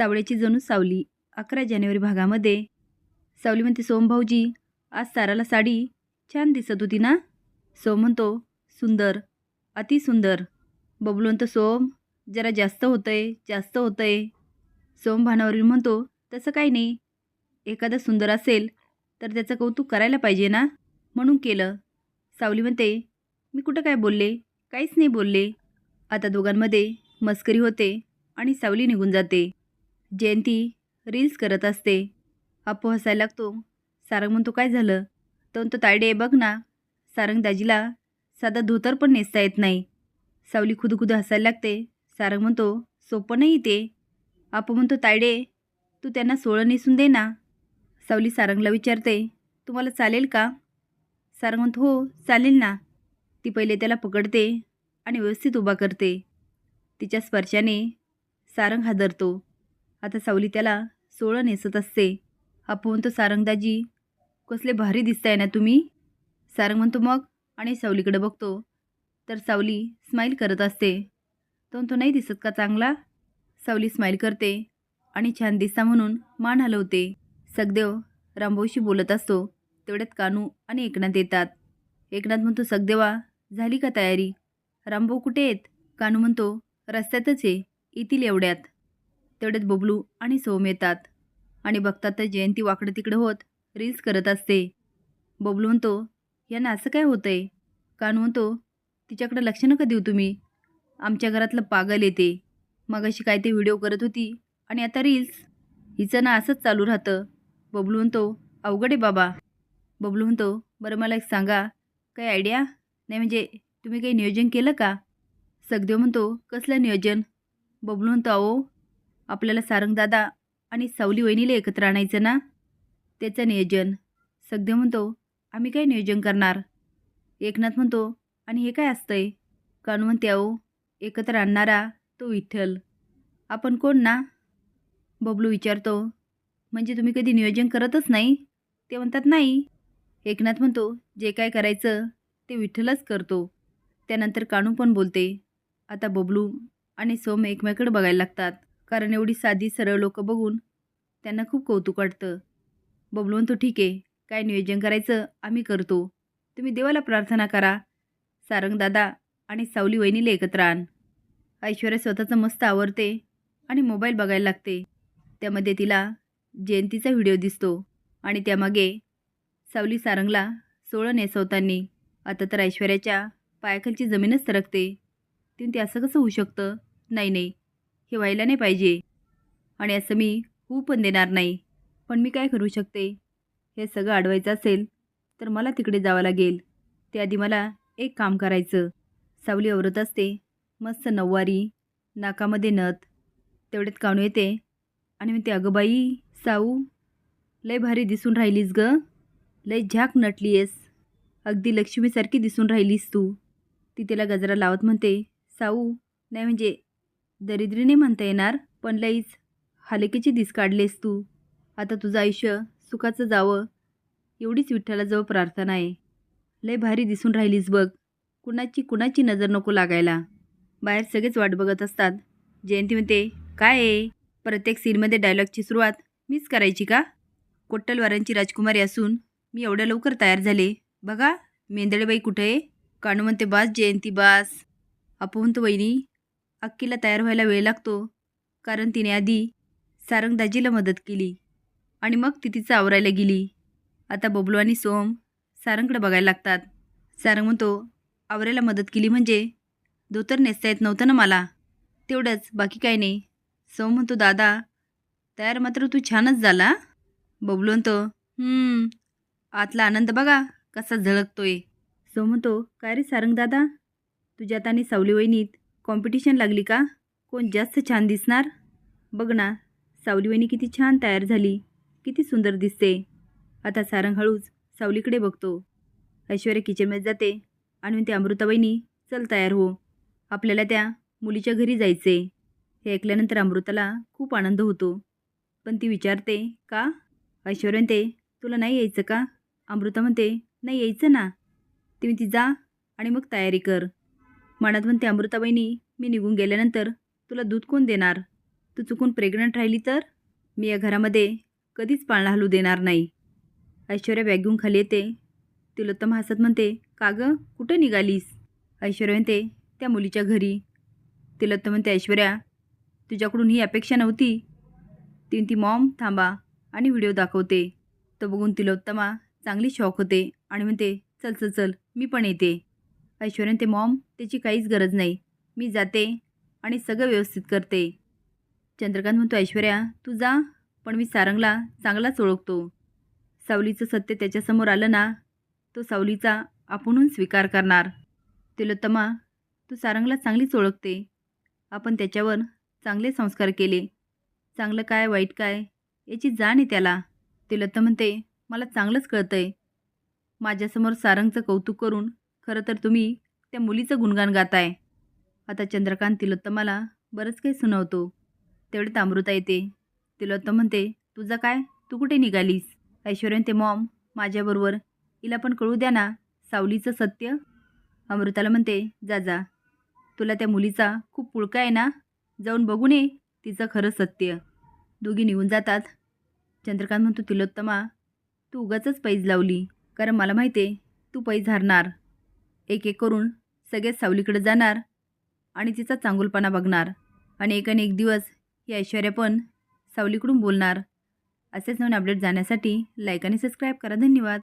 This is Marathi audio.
सावळ्याची जणू सावली अकरा जानेवारी भागामध्ये. सावली म्हणते सोम भाऊजी आज साराला साडी छान दिसत होती ना? सोम म्हणतो सुंदर अति सुंदर. बबलू म्हणतो सोम जरा जास्त होतंय जास्त होतंय. सोम भानावरील म्हणतो तसं काही नाही. एखादा सुंदर असेल तर त्याचं कौतुक करायला पाहिजे ना? म्हणून केलं. सावली म्हणते मी कुठं काय बोलले? काहीच नाही बोलले. आता दोघांमध्ये मस्करी होते आणि सावली निघून जाते. जयंती रील्स करत असते. अप्पू हसायला लागतो. सारंग म्हणतो काय झालं? तर तो तायडे बघ ना. सारंग दाजीला साधा धोतर पण नेसता येत नाही. सावली खुद खुद हसायला लागते. सारंग म्हणतो सोपं नाही ते. अप्पू म्हणतो तायडे तू त्यांना सोळं नेसून दे ना. सावली सारंगला विचारते तुम्हाला चालेल का? सारंग म्हणतो हो चालेल ना. ती पहिले त्याला पकडते आणि व्यवस्थित उभा करते. तिच्या स्पर्शाने सारंग हादरतो. आता सावली त्याला सोळं नेसत असते. अप्पू तो सारंगदाजी कसले भारी दिसताय ना तुम्ही? सारंग म्हणतो मग? आणि सावलीकडे बघतो. तर सावली स्माईल करत असते. तो तो नाही दिसत का चांगला? सावली स्माईल करते आणि छान दिसता म्हणून मान हलवते. सगदेव रामभाऊशी बोलत असतो. तेवढ्यात कानू आणि एकनाथ येतात. एकनाथ म्हणतो सगदेवा झाली का तयारी? रामभाऊ कुठे आहेत? कानू म्हणतो रस्त्यातच आहे. येतील एवढ्यात. तेवढ्यात बबलू आणि सोम येतात. आणि बघतात तर जयंती वाकडं तिकडं होत रील्स करत असते. बबलू म्हणतो यांना असं काय होतंय? कान म्हणतो तिच्याकडं लक्ष नका देऊ तुम्ही. आमच्या घरातलं पागल येते. मगाशी काय ते व्हिडिओ करत होती आणि आता रील्स हिचं ना असंच चालू राहतं. बबलू म्हणतो अवघड आहे बाबा. बबलू म्हणतो बरं मला एक सांगा. काही आयडिया नाही म्हणजे तुम्ही काही नियोजन केलं का? सगदेव म्हणतो कसलं नियोजन? बबलू म्हणतो अहो आपल्याला सारंगदादा आणि सावली वहिनीला एकत्र आणायचं ना? त्याचं नियोजन. सध्या म्हणतो आम्ही काय नियोजन करणार? एकनाथ म्हणतो आणि हे काय असतंय? कानू म्हणते अहो एकत्र आणणारा तो विठ्ठल. आपण कोण ना? बबलू विचारतो म्हणजे तुम्ही कधी नियोजन करतच नाही? ते म्हणतात नाही. एकनाथ म्हणतो जे काय करायचं ते विठ्ठलच करतो. त्यानंतर कानू पण बोलते आता बबलू आणि सोम एकमेकडे बघायला लागतात. कारण एवढी साधी सरळ लोक बघून त्यांना खूप कौतुक वाटतं. बबलू म्हणतो ठीक आहे काय नियोजन करायचं? आम्ही करतो. तुम्ही देवाला प्रार्थना करा. सारंगदादा आणि सावली वहिनीला एकत्र आण. ऐश्वर्या स्वतःचं मस्त आवरते आणि मोबाईल बघायला लागते. त्यामध्ये तिला जयंतीचा व्हिडिओ दिसतो आणि त्यामागे सावली सारंगला सोळं नेसवतानी. आता तर ऐश्वर्याच्या पायाखालची जमीनच सरकते. तिने ते असं कसं होऊ शकतं? नाही नाही. हे व्हायला नाही पाहिजे. आणि असं मी होऊ पण देणार नाही. पण मी काय करू शकते? हे सगळं अडवायचं असेल तर मला तिकडे जावं लागेल. त्याआधी मला एक काम करायचं. सावली आवरत असते. मस्त नऊवारी नाकामध्ये नथ तेवढ्यात काणू येते. आणि म्हणते अगं बाई साऊ लय भारी दिसून राहिलीस ग. लय झाक नटली आहेस अगदी लक्ष्मीसारखी दिसून राहिलीस तू. ती त्याला गजरा लावत म्हणते साऊ नाही म्हणजे दरिद्रीने म्हणता येणार पण लईच. हालेकीची दिस काढलेस तू. आता तुझं आयुष्य सुखाचं जावं. एवढीच विठ्ठलाजवळ प्रार्थना आहे. लय भारी दिसून राहिलीस बघ. कुणाची कुणाची नजर नको लागायला. बाहेर सगळेच वाट बघत असतात. जयंती म्हणते काय आहे? प्रत्येक सीनमध्ये डायलॉगची सुरुवात मीच करायची का? कोट्टलवारांची राजकुमारी असून मी एवढ्या लवकर तयार झाले. बघा मेंदळेबाई कुठे आहे? कानू म्हणते बास जयंती बास. अपू वहिनी अक्कीला तयार व्हायला वेळ लागतो कारण तिने आधी सारंगदाजीला मदत केली आणि मग ती तिचं आवरायला गेली. आता बबलू आणि सोम सारंगकडे बघायला लागतात. सारंग म्हणतो आवरायला मदत केली म्हणजे? धोतर नेसता येत नव्हतं ना मला. तेवढंच बाकी काय नाही. सोम म्हणतो दादा तयार मात्र तू छानच झाला. बबलू म्हणतो आतला आनंद बघा कसा झळकतोय. सोम म्हणतो काय रे सारंग दादा तुझ्यात आणि सावली वहिनीत कॉम्पिटिशन लागली का? कोण जास्त छान दिसणार? बघ ना सावली वहिनी किती छान तयार झाली. किती सुंदर दिसते. आता सारंग हळूच सावलीकडे बघतो. ऐश्वर्या किचनमध्ये जाते आणि म्हणते अमृताबाईनी चल तयार हो. आपल्याला त्या मुलीच्या घरी जायचे हे ऐकल्यानंतर अमृताला खूप आनंद होतो. पण ती विचारते का? ऐश्वर्या म्हणते तुला नाही यायचं का? अमृता म्हणते नाही यायचं ना. ती जा आणि मग तयारी कर. मनात म्हणते अमृताबाईनी मी निघून गेल्यानंतर तुला दूध कोण देणार? तू चुकून प्रेग्नंट राहिली तर? मी या घरामध्ये कधीच पाळणा हलू देणार नाही. ऐश्वर्या बॅग घेऊन खाली येते. तिलोत्तम हसत म्हणते का गं? कुठं निघालीस? ऐश्वर्या म्हणते त्या मुलीच्या घरी. तिलोत्तम म्हणते ऐश्वर्या तुझ्याकडून ही अपेक्षा नव्हती. ती ती मॉम थांबा आणि व्हिडिओ दाखवते. तो बघून तिलोत्तमा चांगली शॉक होते आणि म्हणते चल चल चल मी पण येते. ऐश्वर्या ते मॉम त्याची काहीच गरज नाही. मी जाते आणि सगळं व्यवस्थित करते. चंद्रकांत म्हणतो ऐश्वर्या तू जा पण मी सारंगला चांगलाच ओळखतो. सावलीचं सत्य त्याच्यासमोर आलं ना तो सावलीचा आपणहून स्वीकार करणार. तिलोत्तमा तू सारंगला चांगलीच ओळखते. आपण त्याच्यावर चांगले संस्कार केले. चांगलं काय वाईट काय याची जाण आहे त्याला. तिलोत्तम म्हणते मला चांगलंच कळतं आहे माझ्यासमोर सारंगचं कौतुक करून खरं तर तुम्ही त्या मुलीचं गुणगान गाताय. आता चंद्रकांत तिलोत्तमाला बरंच काही सुनावतो. तेवढे अमृता येते. तिलोत्तम म्हणते तुझं काय? तू कुठे निघालीस? ऐश्वर्यन ते मॉम माझ्याबरोबर. हिला पण कळू द्या ना सावलीचं सत्य. अमृताला म्हणते जा जा. तुला त्या मुलीचा खूप पुळका आहे ना? जाऊन बघून ये तिचं खरं सत्य. दोघी निघून जातात. चंद्रकांत म्हणतो तिलोत्तमा तू उगाचच पैज लावली. कारण मला माहिती आहे तू पैज हारणार. एक एक करून सगळे सावलीकडे जाणार आणि तिचा चांगुलपणा बघणार. आणि एक आणि एक दिवस ही ऐश्वर्या पण सावलीकडून बोलणार. असेच नवीन अपडेट जाण्यासाठी लाईक आणि सबस्क्राईब करा. धन्यवाद.